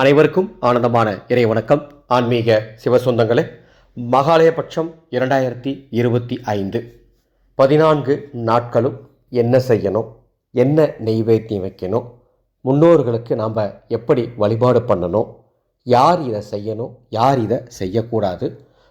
அனைவருக்கும் ஆனந்தமான இறை வணக்கம். ஆன்மீக சிவசொந்தங்களே மகாலயபட்சம் இரண்டாயிரத்தி இருபத்தி ஐந்து. பதினான்கு நாட்களும் என்ன செய்யணும் என்ன நெய்வேத்தியம் வைக்கணும் முன்னோர்களுக்கு நாம் எப்படி வழிபாடு பண்ணணும் யார் இதை செய்யணும் யார் இதை செய்யக்கூடாது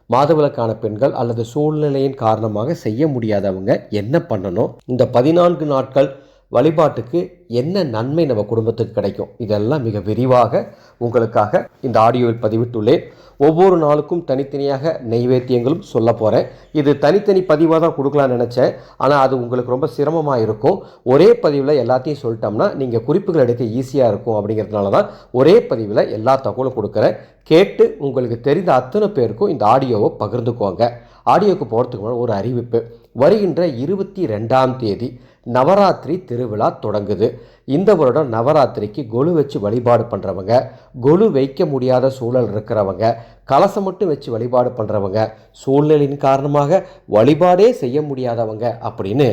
மாதவிலக்கான பெண்கள் அல்லது சூழ்நிலையின் காரணமாக செய்ய முடியாதவங்க என்ன பண்ணணும் இந்த பதினான்கு நாட்கள் வழிபாட்டுக்கு என்ன நன்மை நம்ம குடும்பத்துக்கு கிடைக்கும் இதெல்லாம் மிக விரிவாக உங்களுக்காக இந்த ஆடியோவில் பதிவிட்டுள்ளேன். ஒவ்வொரு நாளுக்கும் தனித்தனியாக நெய்வேத்தியங்களும் சொல்ல போகிறேன் இது தனித்தனி பதிவாக தான் கொடுக்கலாம்னு நினச்சேன். ஆனால் அது உங்களுக்கு ரொம்ப சிரமமாக இருக்கும். ஒரே பதிவில் எல்லாத்தையும் சொல்லிட்டோம்னா நீங்கள் குறிப்புகள் எடுக்க ஈஸியாக இருக்கும் அப்படிங்கிறதுனால தான் ஒரே பதிவில் எல்லா தகவலும் கொடுக்குறேன். கேட்டு உங்களுக்கு தெரிந்த அத்தனை பேருக்கும் இந்த ஆடியோவை பகிர்ந்துக்கோங்க. ஆடியோவுக்கு போகிறதுக்கு முன்னாடி ஒரு அறிவிப்பு. வருகின்ற இருபத்தி ரெண்டாம் தேதி நவராத்திரி திருவிழா தொடங்குது. இந்த வருடம் நவராத்திரிக்கு கொலு வச்சு வழிபாடு பண்ணுறவங்க கொலு வைக்க முடியாத சூழல் இருக்கிறவங்க கலசம் மட்டும் வச்சு வழிபாடு பண்ணுறவங்க சூழ்நிலையின் காரணமாக வழிபாடே செய்ய முடியாதவங்க அப்படின்னு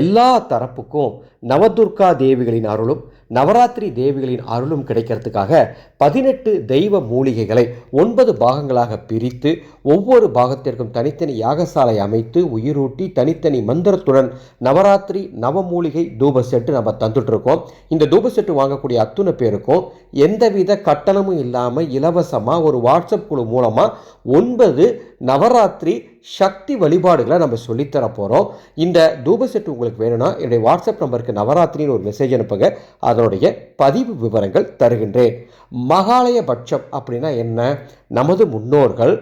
எல்லா தரப்புக்கும் நவதுர்கா தேவிகளின் அருளும் நவராத்திரி தேவிகளின் அருளும் கிடைக்கிறதுக்காக பதினெட்டு தெய்வ மூலிகைகளை ஒன்பது பாகங்களாக பிரித்து ஒவ்வொரு பாகத்திற்கும் தனித்தனி யாகசாலை அமைத்து உயிரூட்டி தனித்தனி மந்திரத்துடன் நவராத்திரி நவமூலிகை தூப செட்டு நம்ம தந்துட்டு இருக்கோம் இந்த தூப செட்டு வாங்கக்கூடிய அத்துணை பேருக்கும் எந்தவித கட்டணமும் இல்லாமல் இலவசமாக ஒரு வாட்ஸ்அப் குழு மூலமாக ஒன்பது நவராத்திரி சக்தி வழிபாடுகளை நம்ம சொல்லித்தர போகிறோம் இந்த தூப செட்டு உங்களுக்கு வேணும்னா என்னுடைய வாட்ஸ்அப் நம்பருக்கு நவராத்திரின்னு ஒரு மெசேஜ் அனுப்புங்க. அதனுடைய பதிவு விவரங்கள் தருகின்றேன். மகாலயபட்சம் அப்படின்னா என்ன? நமது முன்னோர்கள்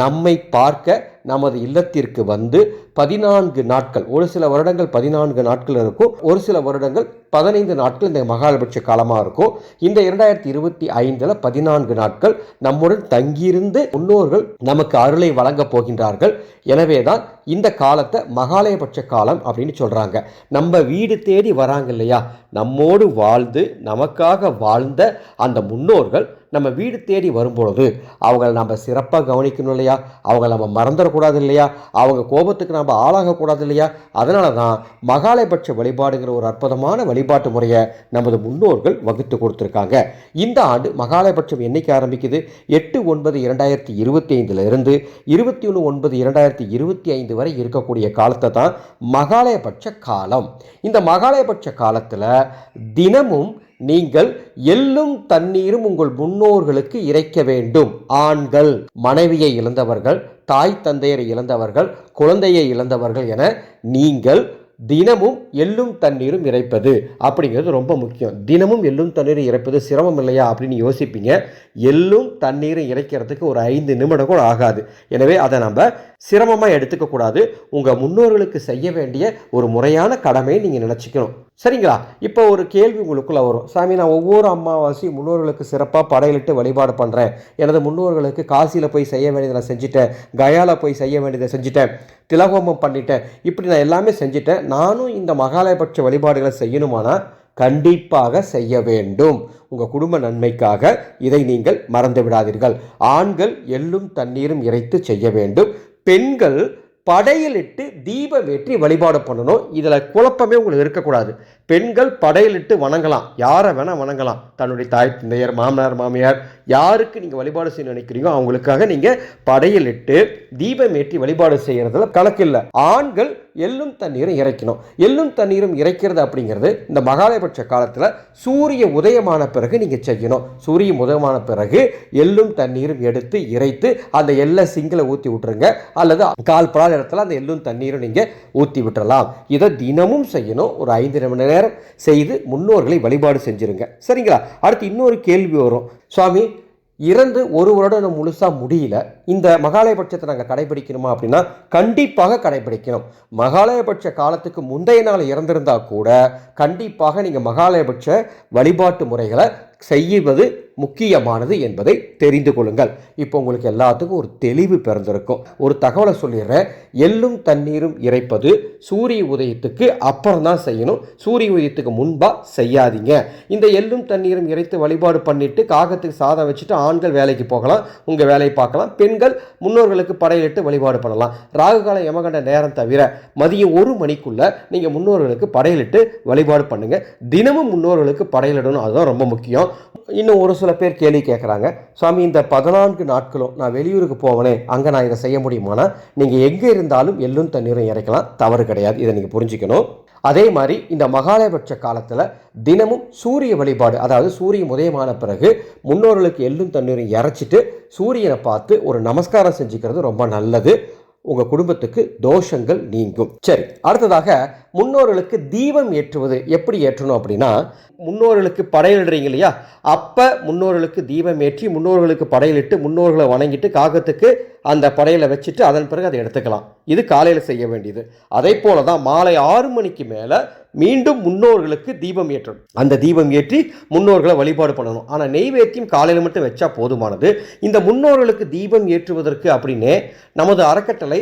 நம்மை பார்க்க நமது இல்லத்திற்கு வந்து பதினான்கு நாட்கள் ஒரு சில வருடங்கள் பதினான்கு நாட்கள் இருக்கும். ஒரு சில வருடங்கள் பதினைந்து நாட்கள் இந்த மகாலபட்ச காலமாக இருக்கும். இந்த இரண்டாயிரத்தி இருபத்தி ஐந்தில் பதினான்கு நாட்கள் நம்முடன் தங்கியிருந்து முன்னோர்கள் நமக்கு அருளை வழங்கப் போகின்றார்கள். எனவே தான் இந்த காலத்தை மகாலயபட்ச காலம் அப்படின்னு சொல்கிறாங்க நம்ம வீடு தேடி வராங்க இல்லையா? நம்மோடு வாழ்ந்து நமக்காக வாழ்ந்த அந்த முன்னோர்கள் நம்ம வீடு தேடி வரும்பொழுது அவங்கள நம்ம சிறப்பாக கவனிக்கணும் இல்லையா? அவங்கள நம்ம மறந்துடக்கூடாது இல்லையா? அவங்க கோபத்துக்கு நம்ம ஆளாகக்கூடாது இல்லையா? அதனால தான் மகாலயபட்ச வழிபாடுங்கிற ஒரு அற்புதமான வழிபாட்டு முறையை நமது முன்னோர்கள் வகுத்து கொடுத்துருக்காங்க. இந்த ஆண்டு மகாலயபட்சம் என்றைக்கு ஆரம்பிக்குது? எட்டு ஒன்பது இரண்டாயிரத்தி இருபத்தி ஐந்துலேருந்து இருபத்தி ஒன்று ஒன்பது இரண்டாயிரத்தி இருபத்தி ஐந்து வரை இருக்கக்கூடிய காலத்தை தான் மகாலயபட்ச காலம். இந்த மகாலயபட்ச காலத்தில் தினமும் நீங்கள் எள்ளும் தண்ணீரும் உங்கள் முன்னோர்களுக்கு இறைக்க வேண்டும். ஆண்கள் மனைவியை இழந்தவர்கள் தாய் தந்தையரை இழந்தவர்கள் குழந்தையை இழந்தவர்கள் என நீங்கள் தினமும் எள்ளும் தண்ணீரும் இறைப்பது அப்படிங்கிறது ரொம்ப முக்கியம். தினமும் எள்ளும் தண்ணீரும் இறைப்பது சிரமம் இல்லையா அப்படின்னு யோசிப்பீங்க. எள்ளும் தண்ணீரும் இறைக்கிறதுக்கு ஒரு ஐந்து நிமிடம் கூட ஆகாது. எனவே அதை நம்ம சிரமமாக எடுத்துக்கக்கூடாது. உங்கள் முன்னோர்களுக்கு செய்ய வேண்டிய ஒரு முறையான கடமையை நீங்கள் நினச்சிக்கணும். சரிங்களா? இப்போ ஒரு கேள்வி உங்களுக்குள்ளே வரும். சாமி நான் ஒவ்வொரு அமாவாசையும் முன்னோர்களுக்கு சிறப்பாக படையலிட்டு வழிபாடு பண்ணுறேன் எனது முன்னோர்களுக்கு காசியில் போய் செய்ய வேண்டியதை நான் செஞ்சுட்டேன். கயாவில் போய் செய்ய வேண்டியதை செஞ்சுட்டேன். திலகோமம் பண்ணிட்டேன். இப்படி நான் எல்லாமே செஞ்சுட்டேன். நானும் இந்த மகாலயபட்ச வழிபாடுகளை செய்யணுமானா கண்டிப்பாக செய்ய வேண்டும். உங்கள் குடும்ப நன்மைக்காக இதை நீங்கள் மறந்து விடாதீர்கள் ஆண்கள் எள்ளும் தண்ணீரும் இறைத்து செய்ய வேண்டும். பெண்கள் படையலிட்டு தீப வெற்றி வழிபாடு பண்ணணும். இதில் குழப்பமே உங்களுக்கு இருக்கக்கூடாது. பெண்கள் படையலிட்டு வணங்கலாம். யாரை வேணால் வணங்கலாம். தன்னுடைய தாய் தந்தையர் மாமனார் மாமியார் யாருக்கு நீங்கள் வழிபாடு செய்ய நினைக்கிறீங்களோ அவங்களுக்காக நீங்கள் படையலிட்டு தீபம் ஏற்றி வழிபாடு செய்கிறதுல கணக்கில்லை ஆண்கள் எள்ளும் தண்ணீரும் இறைக்கணும். எள்ளும் தண்ணீரும் இறைக்கிறது அப்படிங்கிறது இந்த மகாலயபட்ச காலத்தில் சூரிய உதயமான பிறகு நீங்கள் செய்யணும். சூரியன் உதயமான பிறகு எள்ளும் தண்ணீரும் எடுத்து இறைத்து அந்த எல்லை சிங்கில் ஊற்றி விட்டுருங்க. அல்லது கால் படாத இடத்துல அந்த எள்ளும் தண்ணீரும் நீங்கள் ஊற்றி விட்டுறலாம். இதை தினமும் செய்யணும். ஒரு ஐந்து மணி நேரம் செய்து முன்னோர்களை வழிபாடு செஞ்சுருங்க. சரிங்களா? அடுத்து இன்னொரு கேள்வி வரும். சுவாமி இறந்து ஒரு வருடம் முழுசாக முடியல. இந்த மகாலயபட்சத்தை நாங்கள் கடைபிடிக்கணுமா அப்படின்னா கண்டிப்பாக கடைபிடிக்கணும். மகாலயபட்ச காலத்துக்கு முந்தைய நாள் இறந்திருந்தால் கூட கண்டிப்பாக நீங்கள் மகாலயபட்ச வழிபாட்டு முறைகளை செய்வது முக்கியமானது என்பதை தெரிந்து கொள்ளுங்கள். இப்போ உங்களுக்கு எல்லாத்துக்கும் ஒரு தெளிவு பிறந்திருக்கும். ஒரு தகவலை சொல்லிடுறேன். எள்ளும் தண்ணீரும் இறைப்பது சூரிய உதயத்துக்கு அப்புறம் தான் செய்யணும். சூரிய உதயத்துக்கு முன்பாக செய்யாதீங்க. இந்த எள்ளும் தண்ணீரும் இறைத்து வழிபாடு பண்ணிட்டு காகத்துக்கு சாதம் வச்சுட்டு ஆண்கள் வேலைக்கு போகலாம் உங்கள் வேலையை பார்க்கலாம். பெண்கள் முன்னோர்களுக்கு படையிலிட்டு வழிபாடு பண்ணலாம். ராகுகால யமகண்ட நேரம் தவிர மதியம் ஒரு மணிக்குள்ள நீங்கள் முன்னோர்களுக்கு படையலிட்டு வழிபாடு பண்ணுங்க. தினமும் முன்னோர்களுக்கு படையலிடணும். அதுதான் ரொம்ப முக்கியம். இன்னும் ஒரு சில பேர் கேள்வி கேட்குறாங்க சுவாமி இந்த பதினான்கு நாட்களும் நான் வெளியூருக்கு போவனே அங்கே நான் இதை செய்ய முடியுமானா? நீங்கள் எங்கே இருந்தாலும் எள்ளும் தண்ணீரும் இறைக்கலாம். தவறு கிடையாது. இதை நீங்கள் புரிஞ்சுக்கணும். அதே மாதிரி இந்த மகாலயபட்ச காலத்தில் தினமும் சூரிய வழிபாடு அதாவது சூரியன் உதயமான பிறகு முன்னோர்களுக்கு எள்ளும் தண்ணீரும் இறைச்சிட்டு சூரியனை பார்த்து ஒரு நமஸ்காரம் செஞ்சுக்கிறது ரொம்ப நல்லது. உங்கள் குடும்பத்துக்கு தோஷங்கள் நீங்கும். சரி அடுத்ததாக முன்னோர்களுக்கு தீபம் ஏற்றுவது எப்படி ஏற்றணும் அப்படின்னா முன்னோர்களுக்கு படையலிடுறீங்க இல்லையா? அப்போ முன்னோர்களுக்கு தீபம் ஏற்றி முன்னோர்களுக்கு படையலிட்டு முன்னோர்களை வணங்கிட்டு காகத்துக்கு அந்த படையலை வச்சுட்டு அதன் பிறகு அதை எடுத்துக்கலாம். இது காலையில் செய்ய வேண்டியது. அதே போல தான் மாலை ஆறு மணிக்கு மேலே மீண்டும் முன்னோர்களுக்கு தீபம் ஏற்றணும். அந்த தீபம் ஏற்றி முன்னோர்களை வழிபாடு பண்ணணும். ஆனால் நெய்வேத்தியம் காலையில் மட்டும் வச்சா போதுமானது. இந்த முன்னோர்களுக்கு தீபம் ஏற்றுவதற்கு அப்படின்னே நமது அறக்கட்டளை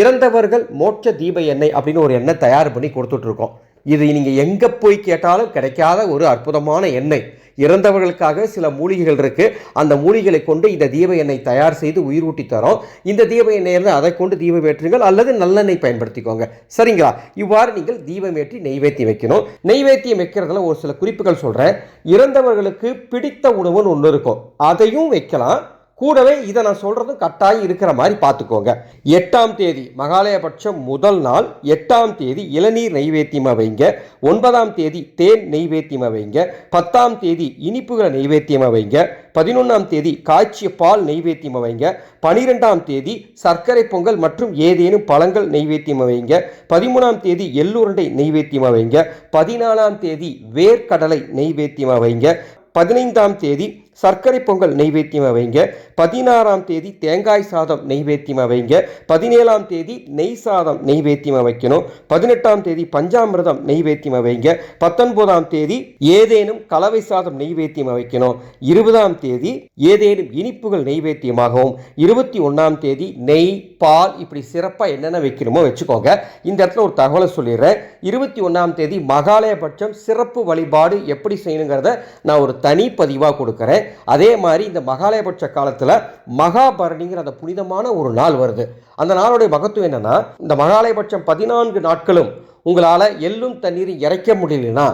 இறந்தவர்கள் மோட்ச தீப எண்ணெய் அப்படின்னு ஒரு எண்ணெய் தயார் பண்ணி கொடுத்துட்ருக்கோம் இது நீங்கள் எங்கே போய் கேட்டாலும் கிடைக்காத ஒரு அற்புதமான எண்ணெய். இறந்தவர்களுக்காக சில மூலிகைகள் இருக்கு. அந்த மூலிகைகளை கொண்டு இந்த தீப எண்ணெய் தயார் செய்து உயிரூட்டி தரோம். இந்த தீப எண்ணெய் இருந்து அதை கொண்டு தீபம் ஏற்றுங்கள் அல்லது நல்லெண்ணெய் பயன்படுத்திக்கோங்க. சரிங்களா? இவ்வாறு நீங்கள் தீபம் ஏற்றி நெய்வேத்தியம் வைக்கணும். நெய்வேத்தியம் வைக்கிறதுல ஒரு சில குறிப்புகள் சொல்கிறேன் இறந்தவர்களுக்கு பிடித்த உணவுன்னு ஒன்று இருக்கும். அதையும் வைக்கலாம். கூடவே இதை நான் சொல்கிறதும் கட்டாயம் இருக்கிற மாதிரி பார்த்துக்கோங்க. எட்டாம் தேதி மகாலயபட்சம் முதல் நாள் எட்டாம் தேதி இளநீர் நைவேத்தியமாக வைங்க. ஒன்பதாம் தேதி தேன் நைவேத்தியமாக வைங்க. பத்தாம் தேதி இனிப்புகளை நைவேத்தியமாக வைங்க. பதினொன்றாம் தேதி காய்ச்சிய பால் நைவேத்தியமாக வைங்க. பனிரெண்டாம் தேதி சர்க்கரை பொங்கல் மற்றும் ஏதேனும் பழங்கள் நைவேத்தியமாக வைங்க. பதிமூணாம் தேதி எள்ளுருண்டை நைவேத்தியமாக வைங்க. பதினாலாம் தேதி வேர்க்கடலை நைவேத்தியமாக வைங்க. பதினைந்தாம் தேதி சர்க்கரை பொங்கல் நெய்வேத்தியமாக வைங்க. பதினாறாம் தேதி தேங்காய் சாதம் நெய்வேத்தியமாக வைங்க. பதினேழாம் தேதி நெய் சாதம் நெய்வேத்தியமாக வைக்கணும். பதினெட்டாம் தேதி பஞ்சாமிரதம் நெய்வேத்தியமாக வைங்க. பத்தொன்பதாம் தேதி ஏதேனும் கலவை சாதம் நெய்வேத்தியமாக வைக்கணும். இருபதாம் தேதி ஏதேனும் இனிப்புகள் நெய்வேத்தியமாகவும். இருபத்தி ஒன்றாம் தேதி நெய் பால் இப்படி சிறப்பாக என்னென்ன வைக்கணுமோ வச்சுக்கோங்க. இந்த இடத்துல ஒரு தகவலை சொல்லிடுறேன். இருபத்தி ஒன்றாம் தேதி மகாலயபட்சம் சிறப்பு வழிபாடு எப்படி செய்யணுங்கிறத நான் ஒரு தனி பதிவாக கொடுக்குறேன். அதே மாதிரி இந்த மகாலயபட்ச காலத்தில் மகாபரணிங்கிற அந்த புனிதமான ஒரு நாள் வருது. அந்த நாளுடைய மகத்துவம் என்னன்னா இந்த மகாலயபட்சம் பதினான்கு நாட்களும் உங்களால் எள்ளும் தண்ணீரும் இறைக்க முடியலன்னா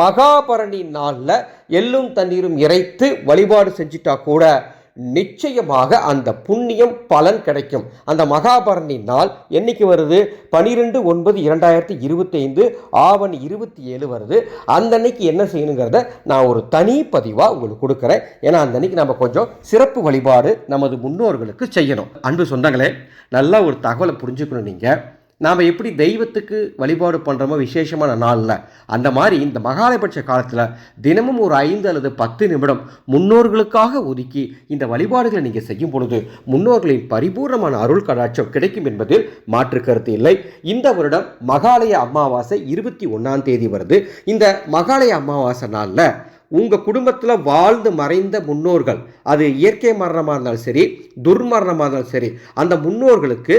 மகாபரணி நாளில் எள்ளும் தண்ணீரும் இறைத்து வழிபாடு செஞ்சிட்டா கூட நிச்சயமாக அந்த புண்ணியம் பலன் கிடைக்கும். அந்த மகாபரணி நாள் என்னைக்கு வருது? பனிரெண்டு ஒன்பது இரண்டாயிரத்தி இருபத்தைந்து ஆவணி இருபத்தி ஏழு வருது. அந்த அன்னைக்கு என்ன செய்யணுங்கிறத நான் ஒரு தனி பதிவாக உங்களுக்கு கொடுக்குறேன். ஏன்னா அந்த அன்னைக்கு நம்ம கொஞ்சம் சிறப்பு வழிபாடு நமது முன்னோர்களுக்கு செய்யணும். அன்பு சொந்தங்களே நல்லா ஒரு தகவலை புரிஞ்சுக்கணும் நீங்கள் நாம் எப்படி தெய்வத்துக்கு வழிபாடு பண்ணுறோமோ விசேஷமான நாளில் அந்த மாதிரி இந்த மகாலயபட்ச காலத்தில் தினமும் ஒரு ஐந்து அல்லது பத்து நிமிடம் முன்னோர்களுக்காக ஒதுக்கி இந்த வழிபாடுகளை நீங்கள் செய்யும் பொழுது முன்னோர்களின் பரிபூர்ணமான அருள் கடாட்சம் கிடைக்கும் என்பதில் மாற்று கருத்து இல்லை. இந்த வருடம் மகாலய அமாவாசை இருபத்தி ஒன்றாம் தேதி வருது. இந்த மகாலய அமாவாசை நாளில் உங்கள் குடும்பத்தில் வாழ்ந்து மறைந்த முன்னோர்கள் அது இயற்கை மரணமாக இருந்தாலும் சரி துர்மரணமாக இருந்தாலும் சரி அந்த முன்னோர்களுக்கு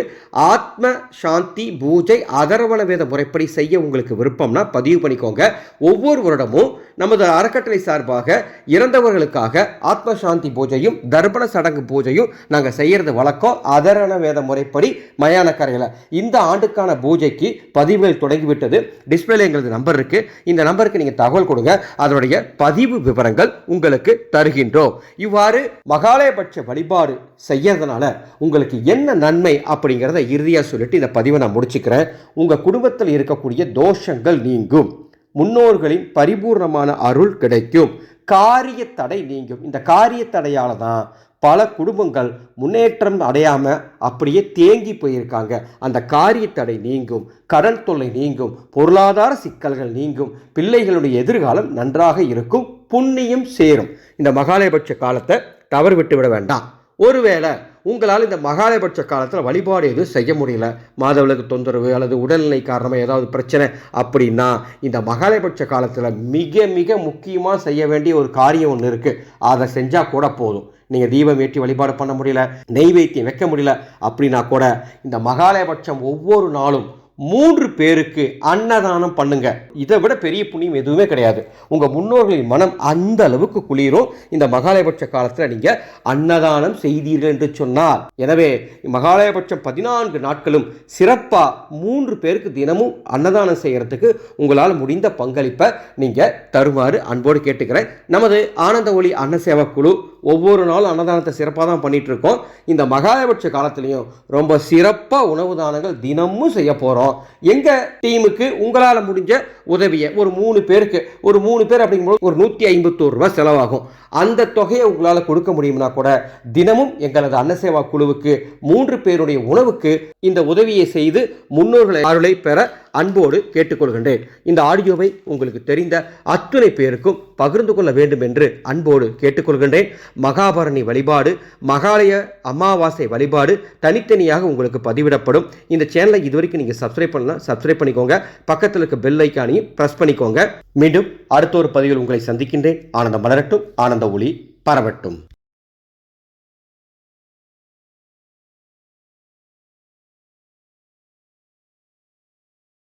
ஆத்ம சாந்தி பூஜை அதரவண வேத முறைப்படி செய்ய உங்களுக்கு விருப்பம்னா பதிவு பண்ணிக்கோங்க. ஒவ்வொரு வருடமும் நமது அறக்கட்டளை சார்பாக இறந்தவர்களுக்காக ஆத்ம சாந்தி பூஜையும் தர்ப்பண சடங்கு பூஜையும் நாங்கள் செய்கிறது வழக்கம். அதரண வேத முறைப்படி மயான கரையில் இந்த ஆண்டுக்கான பூஜைக்கு பதிவுகள் தொடங்கிவிட்டது. டிஸ்பிளேல எங்களது நம்பர் இருக்குது இந்த நம்பருக்கு நீங்கள் தகவல் கொடுங்க. அதனுடைய பதிவு விவரங்கள் உங்களுக்கு தருகின்றோம். இவ்வாறு மகாலயபட்ச வழிபாடு செய்யறதுனால உங்களுக்கு என்ன நன்மை அப்படிங்கிறத இறுதியாக சொல்லிட்டு இந்த பதிவை நான் முடிச்சுக்கிறேன். உங்கள் குடும்பத்தில் இருக்கக்கூடிய தோஷங்கள் நீங்கும். முன்னோர்களின் பரிபூர்ணமான அருள் கிடைக்கும். காரிய தடை நீங்கும். இந்த காரிய தடையால் தான் பல குடும்பங்கள் முன்னேற்றம் அடையாமல் அப்படியே தேங்கி போயிருக்காங்க. அந்த காரிய தடை நீங்கும் கடன் தொல்லை நீங்கும் பொருளாதார சிக்கல்கள் நீங்கும் பிள்ளைகளுடைய எதிர்காலம் நன்றாக இருக்கும் புண்ணியம் சேரும். இந்த மகாலயபட்ச காலத்தை தவறு விட்டு விட வேண்டாம். ஒருவேளை உங்களால் இந்த மகாலயபட்ச காலத்தில் வழிபாடு எதுவும் செய்ய முடியல மாதவளுக்கு தொந்தரவு அல்லது உடல்நிலை காரணமாக ஏதாவது பிரச்சனை அப்படின்னா இந்த மகாலயபட்ச காலத்தில் மிக மிக முக்கியமாக செய்ய வேண்டிய ஒரு காரியம் ஒன்று இருக்குது அதை செஞ்சால் கூட போதும். நீங்கள் தீபம் ஏற்றி வழிபாடு பண்ண முடியல நெய்வேத்தியம் வைக்க முடியல அப்படின்னா கூட இந்த மகாலயபட்சம் ஒவ்வொரு நாளும் மூன்று பேருக்கு அன்னதானம் பண்ணுங்க. இதை விட பெரிய புண்ணியம் எதுவுமே கிடையாது. உங்க முன்னோர்களின் மனம் அந்த அளவுக்கு குளிரும். இந்த மகாலயபட்ச காலத்துல நீங்க அன்னதானம் செய்தீர்கள் என்று சொன்னார் எனவே மகாலயபட்சம் பதினான்கு நாட்களும் சிறப்பா மூன்று பேருக்கு தினமும் அன்னதானம் செய்யறதுக்கு உங்களால் முடிந்த பங்களிப்பை நீங்க தருமாறு அன்போடு கேட்டுக்கிறேன். நமது ஆனந்த ஒளி அன்ன குழு ஒவ்வொரு நாளும் அன்னதானத்தை சிறப்பாக தான் பண்ணிட்டு இருக்கோம். இந்த மகாலயபட்ச காலத்துலேயும் ரொம்ப சிறப்பாக உணவு தானங்கள் தினமும் செய்ய போகிறோம் எங்கள் டீமுக்கு உங்களால் முடிஞ்ச உதவியை ஒரு மூணு பேருக்கு ஒரு மூணு பேர் அப்படிங்கும்போது ஒரு நூற்றி ஐம்பத்தோரு ரூபா செலவாகும். அந்த தொகையை உங்களால் கொடுக்க முடியும்னா கூட தினமும் எங்களது அன்னசேவா குழுவுக்கு மூன்று பேருடைய உணவுக்கு இந்த உதவியை செய்து முன்னோர்களை அருளை பெற அன்போடு கேட்டுக்கொள்கின்றேன். இந்த ஆடியோவை உங்களுக்கு தெரிந்த அத்துணை பேருக்கும் பகிர்ந்து கொள்ள வேண்டும் என்று அன்போடு கேட்டுக்கொள்கின்றேன். மகாபரணி வழிபாடு மகாலய அமாவாசை வழிபாடு தனித்தனியாக உங்களுக்கு பதிவிடப்படும். இந்த சேனலை இதுவரைக்கும் நீங்கள் சப்ஸ்கிரைப் பண்ணலாம் சப்ஸ்கிரைப் பண்ணிக்கோங்க. பக்கத்தில் இருக்க பெல் ஐக்கானையும் ப்ரெஸ் பண்ணிக்கோங்க. மீண்டும் அடுத்த ஒரு பதிவில் உங்களை சந்திக்கின்றேன். ஆனந்தம் மலரட்டும் ஆனந்த ஒளி பரவட்டும்.